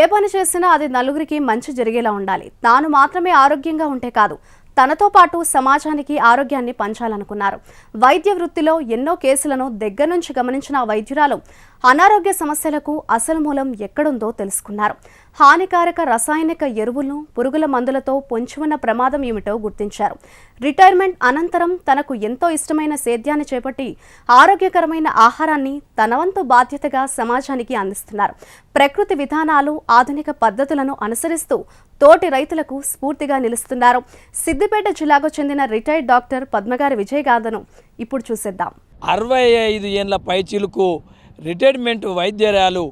ఏ పని చేసినా అది నలుగురికి మంచి జరిగేలా ఉండాలి. తాను మాత్రమే ఆరోగ్యంగా ఉంటే కాదు తనతో పాటు సమాజానికి ఆరోగ్యాన్ని పంచాలనుకున్నారు. వైద్య వృత్తిలో ఎన్నో కేసులను దగ్గర నుంచి గమనించిన వైద్యురాలు అనారోగ్య సమస్యలకు అసలు మూలం ఎక్కడుందో తెలుసుకున్నారు. హానికారక రసాయనిక ఎరువులను పురుగుల మందులతో పొంచి ఉన్న ప్రమాదం ఏమిటో గుర్తించారు. రిటైర్మెంట్ అనంతరం తనకు ఎంతో ఇష్టమైన సేద్యాన్ని చేపట్టి ఆరోగ్యకరమైన ఆహారాన్ని తనవంతు బాధ్యతగా సమాజానికి అందిస్తున్నారు. ప్రకృతి విధానాలు ఆధునిక పద్ధతులను అనుసరిస్తూ తోటి రైతులకు స్ఫూర్తిగా నిలుస్తున్నారు. సిద్దిపేట జిల్లాకు చెందిన రిటైర్డ్ డాక్టర్ పద్మగారి విజయగాథను ఇప్పుడు చూసేద్దాం. అరవై ఐదు ఏళ్ళ పైచిలుకు రిటైర్మెంట్ వైద్యరాలు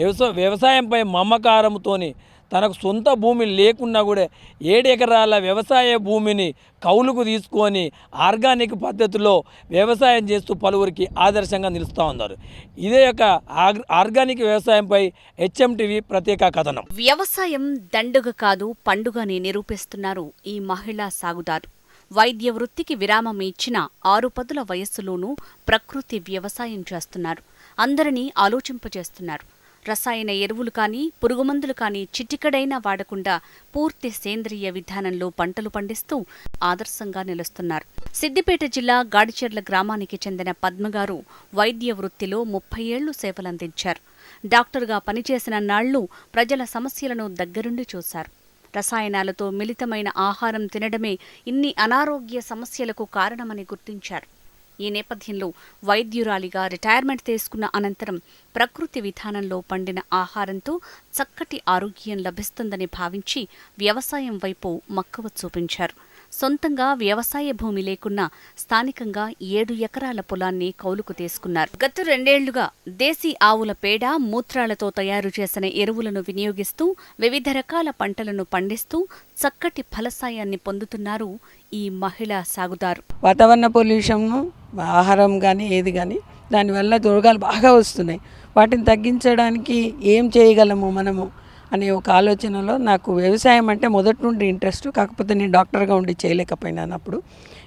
వ్యవసాయ వ్యవసాయంపై మమకారంతోని తనకు సొంత భూమి లేకున్నా కూడా ఏడు ఎకరాల వ్యవసాయ భూమిని కౌలుకు తీసుకొని ఆర్గానిక్ పద్ధతిలో వ్యవసాయం చేస్తూ పలువురికి ఆదర్శంగా నిలుస్తూ ఉన్నారు. ఇదే యొక్క ఆర్- ఆర్గానిక్ వ్యవసాయంపై హెచ్ఎంటీవీ ప్రత్యేక కథనం. వ్యవసాయం దండుగ కాదు పండుగని నిరూపిస్తున్నారు ఈ మహిళా సాగుదారు. వైద్య వృత్తికి విరామం ఇచ్చిన ఆరు పదుల వయస్సులోనూ ప్రకృతి వ్యవసాయం చేస్తున్నారు. అందరినీ ఆలోచింపజేస్తున్నారు. రసాయన ఎరువులు కానీ పురుగుమందులు కానీ చిటికడైనా వాడకుండా పూర్తి సేంద్రియ విధానంలో పంటలు పండిస్తూ ఆదర్శంగా నిలుస్తున్నారు. సిద్దిపేట జిల్లా గాడిచెర్ల గ్రామానికి చెందిన పద్మగారు వైద్య వృత్తిలో ముప్పై ఏళ్ళు సేవలందించారు. డాక్టర్గా పనిచేసిన నాళ్ళు ప్రజల సమస్యలను దగ్గరుండి చూశారు. రసాయనాలతో మిళితమైన ఆహారం తినడమే ఇన్ని అనారోగ్య సమస్యలకు కారణమని గుర్తించారు. ఈ నేపథ్యంలో వైద్యురాలిగా రిటైర్మెంట్ తీసుకున్న అనంతరం ప్రకృతి విధానంలో పండిన ఆహారంతో చక్కటి ఆరోగ్యం లభిస్తుందని భావించి వ్యవసాయం వైపు మక్కువ చూపించారు. సొంతంగా వ్యవసాయ భూమి లేకున్నా స్థానికంగా ఏడు ఎకరాల పొలాన్ని కౌలుకు తీసుకున్నారు. గత రెండేళ్ళుగా దేశీ ఆవుల పేడ మూత్రాలతో తయారు చేసిన ఎరువులను వినియోగిస్తూ వివిధ రకాల పంటలను పండిస్తూ చక్కటి ఫలసాయాన్ని పొందుతున్నారు ఈ మహిళా సాగుదారు. వాతావరణ పొల్యూషన్ ఆహారం కానీ ఏది కానీ దానివల్ల రోగాలు బాగా వస్తున్నాయి. వాటిని తగ్గించడానికి ఏం చేయగలము మనము అనే ఒక ఆలోచనలో నాకు వ్యవసాయం అంటే మొదటి నుండి ఇంట్రెస్ట్. కాకపోతే నేను డాక్టర్గా ఉండి చేయలేకపోయినాను అప్పుడు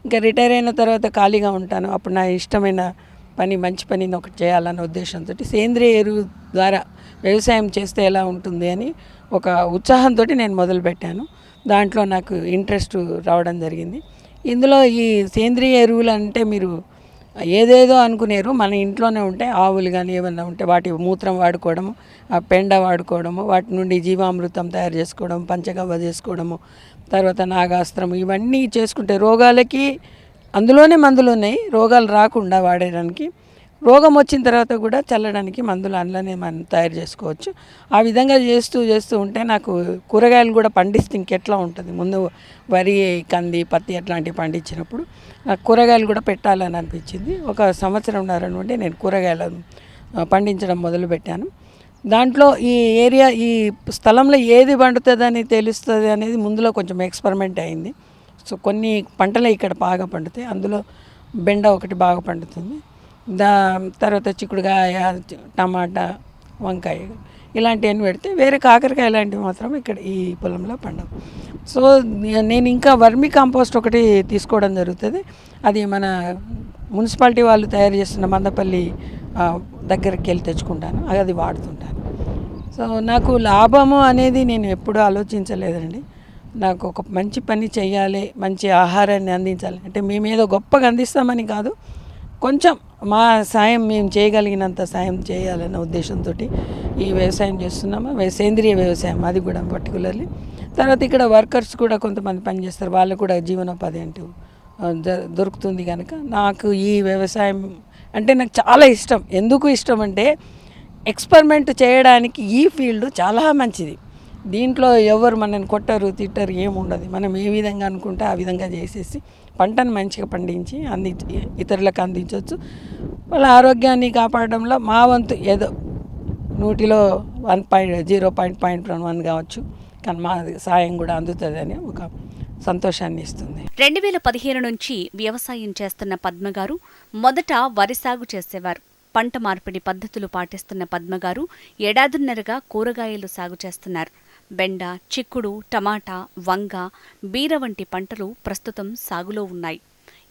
ఇంకా రిటైర్ అయిన తర్వాత ఖాళీగా ఉంటాను. అప్పుడు నా ఇష్టమైన పని మంచి పనిని ఒకటి చేయాలన్న ఉద్దేశంతో. సేంద్రియ ఎరువు ద్వారా వ్యవసాయం చేస్తే ఎలా ఉంటుంది అని ఒక ఉత్సాహంతో నేను మొదలుపెట్టాను. దాంట్లో నాకు ఇంట్రెస్ట్ రావడం జరిగింది. ఇందులో ఈ సేంద్రియ ఎరువులు అంటే మీరు ఏదేదో అనుకునేరు. మన ఇంట్లోనే ఉంటే ఆవులు కానీ ఏమన్నా ఉంటే వాటి మూత్రం వాడుకోవడము ఆ పెండ వాడుకోవడము వాటి నుండి జీవామృతం తయారు చేసుకోవడం పంచగవ్వ చేసుకోవడము తర్వాత నాగాస్త్రం ఇవన్నీ చేసుకుంటే రోగాలకి అందులోనే మందులు ఉన్నాయి. రోగాలు రాకుండా వాడడానికి రోగం వచ్చిన తర్వాత కూడా చల్లడానికి మందులు అందులోనే మనం తయారు చేసుకోవచ్చు. ఆ విధంగా చేస్తూ చేస్తూ ఉంటే నాకు కూరగాయలు కూడా పండిస్తే ఇంకెట్లా ఉంటుంది? ముందు వరి కంది పత్తి అట్లాంటివి పండించినప్పుడు నాకు కూరగాయలు కూడా పెట్టాలని అనిపించింది. ఒక సంవత్సరంన్నర నుండి నేను కూరగాయలు పండించడం మొదలుపెట్టాను. దాంట్లో ఈ ఏరియా ఈ స్థలంలో ఏది పండుతుందని తెలుస్తుంది అనేది ముందులో కొంచెం ఎక్స్పెరిమెంట్ అయింది. సో కొన్ని పంటలు ఇక్కడ బాగా పండుతాయి. అందులో బెండ ఒకటి బాగా పండుతుంది. దా తర్వాత చిక్కుడుకాయ టమాటా వంకాయ ఇలాంటివన్నీ పెడితే వేరే కాకరకాయ ఇలాంటివి మాత్రం ఇక్కడ ఈ పొలంలో పండవు. సో నేను ఇంకా వర్మి కాంపోస్ట్ ఒకటి తీసుకోవడం జరుగుతుంది. అది మన మున్సిపాలిటీ వాళ్ళు తయారు చేస్తున్న మందపల్లి దగ్గరికి వెళ్ళి తెచ్చుకుంటాను. అది వాడుతుంటాను. సో నాకు లాభము అనేది నేను ఎప్పుడూ ఆలోచించలేదండి. నాకు ఒక మంచి పని చేయాలి మంచి ఆహారాన్ని అందించాలి. అంటే మేము ఏదో గొప్పగా అందిస్తామని కాదు కొంచెం మా సాయం మేము చేయగలిగినంత సాయం చేయాలన్న ఉద్దేశంతో ఈ వ్యవసాయం చేస్తున్నాము. సేంద్రియ వ్యవసాయం అది కూడా పర్టికులర్లీ తర్వాత ఇక్కడ వర్కర్స్ కూడా కొంతమంది పనిచేస్తారు. వాళ్ళు కూడా జీవనోపాధి అంటూ దొరుకుతుంది కనుక నాకు ఈ వ్యవసాయం అంటే నాకు చాలా ఇష్టం. ఎందుకు ఇష్టం అంటే ఎక్స్పెరిమెంట్ చేయడానికి ఈ ఫీల్డ్ చాలా మంచిది. దీంట్లో ఎవరు మనల్ని కొట్టరు తిట్టరు ఏముండదు. మనం ఏ విధంగా అనుకుంటే ఆ విధంగా చేసేసి పంటను మంచిగా పండించి అంది ఇతరులకు అందించవచ్చు. వాళ్ళ ఆరోగ్యాన్ని కాపాడడంలో మా వంతు ఏదో నూటిలో one point zero point point one కావచ్చు. కానీ మా సాయం కూడా అందుతుందని ఒక సంతోషాన్ని ఇస్తుంది. రెండు వేల పదిహేను నుంచి వ్యవసాయం చేస్తున్న పద్మగారు మొదట వరి సాగు చేసేవారు. పంట మార్పిడి పద్ధతులు పాటిస్తున్న పద్మగారు ఏడాదిన్నరగా కూరగాయలు సాగు చేస్తున్నారు. బెండ చిక్కుడు టమాటా వంగ బీర వంటి పంటలు ప్రస్తుతం సాగులో ఉన్నాయి.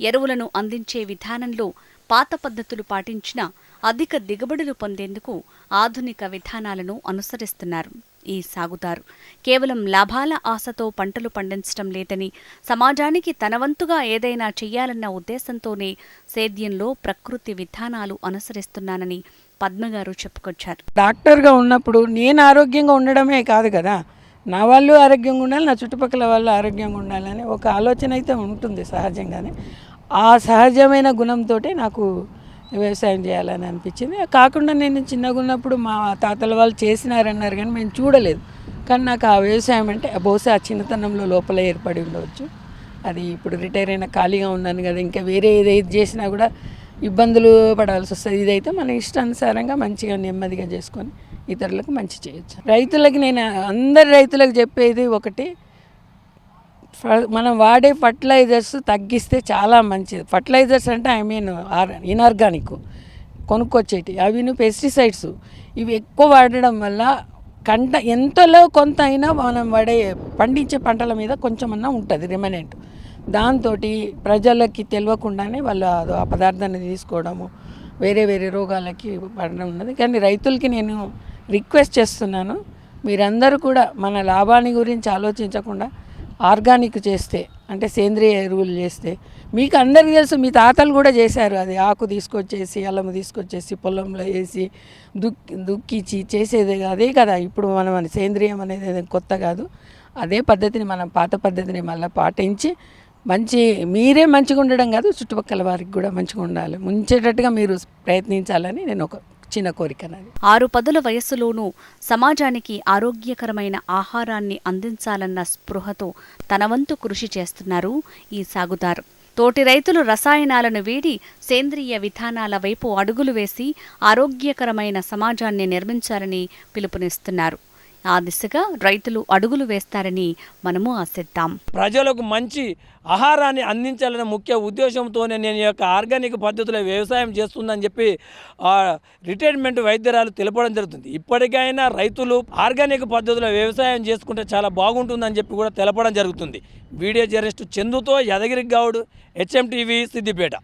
ఎరువులను అందించే విధానంలో పాత పద్ధతులు పాటించిన అధిక దిగుబడులు పొందేందుకు ఆధునిక విధానాలను అనుసరిస్తున్నారు ఈ సాగుదారు. కేవలం లాభాల ఆశతో పంటలు పండించడం లేదని సమాజానికి తనవంతుగా ఏదైనా చెయ్యాలన్న ఉద్దేశంతోనే సేద్యంలో ప్రకృతి విధానాలు అనుసరిస్తున్నానని పద్మగారు చెప్పుకొచ్చారు. డాక్టర్గా ఉన్నప్పుడు నేను ఆరోగ్యంగా ఉండడమే కాదు కదా నా వాళ్ళు ఆరోగ్యంగా ఉండాలి నా చుట్టుపక్కల వాళ్ళు ఆరోగ్యంగా ఉండాలని ఒక ఆలోచన అయితే ఉంటుంది సహజంగానే. ఆ సహజమైన గుణంతో నాకు వ్యవసాయం చేయాలని అనిపించింది. కాకుండా నేను చిన్నగా ఉన్నప్పుడు మా తాతల వాళ్ళు చేసినారన్నారు కానీ మేము చూడలేదు. కానీ నాకు ఆ వ్యవసాయం అంటే బహుశా ఆ చిన్నతనంలో లోపల ఏర్పడి ఉండవచ్చు. అది ఇప్పుడు రిటైర్ అయిన ఖాళీగా ఉన్నాను కదా ఇంకా వేరే ఏది చేసినా కూడా ఇబ్బందులు పడాల్సి వస్తుంది. ఇదైతే మన ఇష్టానుసారంగా మంచిగా నెమ్మదిగా చేసుకొని ఇతరులకు మంచి చేయొచ్చు. రైతులకి నేను అందరి రైతులకు చెప్పేది ఒకటి మనం వాడే ఫర్టిలైజర్స్ తగ్గిస్తే చాలా మంచిది. ఫర్టిలైజర్స్ అంటే ఐ మీన్ ఆర్ ఇన్ఆర్గానిక్ కొనుక్కొచ్చేటి అవి పెస్టిసైడ్స్ ఇవి ఎక్కువ వాడడం వల్ల కంట ఎంతలో కొంత అయినా మనం వాడే పండించే పంటల మీద కొంచెమన్నా ఉంటుంది రిమనెంట్. దాంతో ప్రజలకి తెలియకుండానే వాళ్ళు ఆ పదార్థాన్ని తీసుకోవడము వేరే వేరే రోగాలకి పడడం ఉన్నది. కానీ రైతులకి నేను రిక్వెస్ట్ చేస్తున్నాను మీరందరూ కూడా మన లాభాన్ని గురించి ఆలోచించకుండా ఆర్గానిక్ చేస్తే అంటే సేంద్రియ ఎరువులు చేస్తే మీకు అందరికీ తెలుసు మీ తాతలు కూడా చేశారు అది. ఆకు తీసుకొచ్చేసి అల్లము తీసుకొచ్చేసి పొలంలో వేసి దుక్కి దుక్కిచ్చి చేసేదే అదే కదా ఇప్పుడు మనం సేంద్రియం అనేది కొత్త కాదు. అదే పద్ధతిని మనం పాత పద్ధతిని మళ్ళీ పాటించి మంచి మీరే మంచిగా ఉండడం కాదు చుట్టుపక్కల వారికి కూడా మంచిగా ఉండాలి. ముంచేటట్టుగా మీరు ప్రయత్నించాలని నేను ఒక చిన్న కోరిక ఆరు పదుల వయస్సులోనూ సమాజానికి ఆరోగ్యకరమైన ఆహారాన్ని అందించాలన్న స్పృహతో తనవంతు కృషి చేస్తున్నారు ఈ సాగుదారు. తోటి రైతులు రసాయనాలను వీడి సేంద్రియ విధానాల వైపు అడుగులు వేసి ఆరోగ్యకరమైన సమాజాన్ని నిర్మించాలని పిలుపునిస్తున్నారు. ఆ దిశగా రైతులు అడుగులు వేస్తారని మనము ఆశిద్దాం. ప్రజలకు మంచి ఆహారాన్ని అందించాలనే ముఖ్య ఉద్దేశంతోనే నేను యొక్క ఆర్గానిక్ పద్ధతిలో వ్యవసాయం చేస్తుందని చెప్పి రిటైర్మెంట్ వైద్యరాలు తెలపడం జరుగుతుంది. ఇప్పటికైనా రైతులు ఆర్గానిక్ పద్ధతిలో వ్యవసాయం చేసుకుంటే చాలా బాగుంటుందని చెప్పి కూడా తెలపడం జరుగుతుంది. వీడియో జర్నలిస్ట్ చందుతో యదగిరి గౌడ్ హెచ్ఎం టీవీ సిద్దిపేట.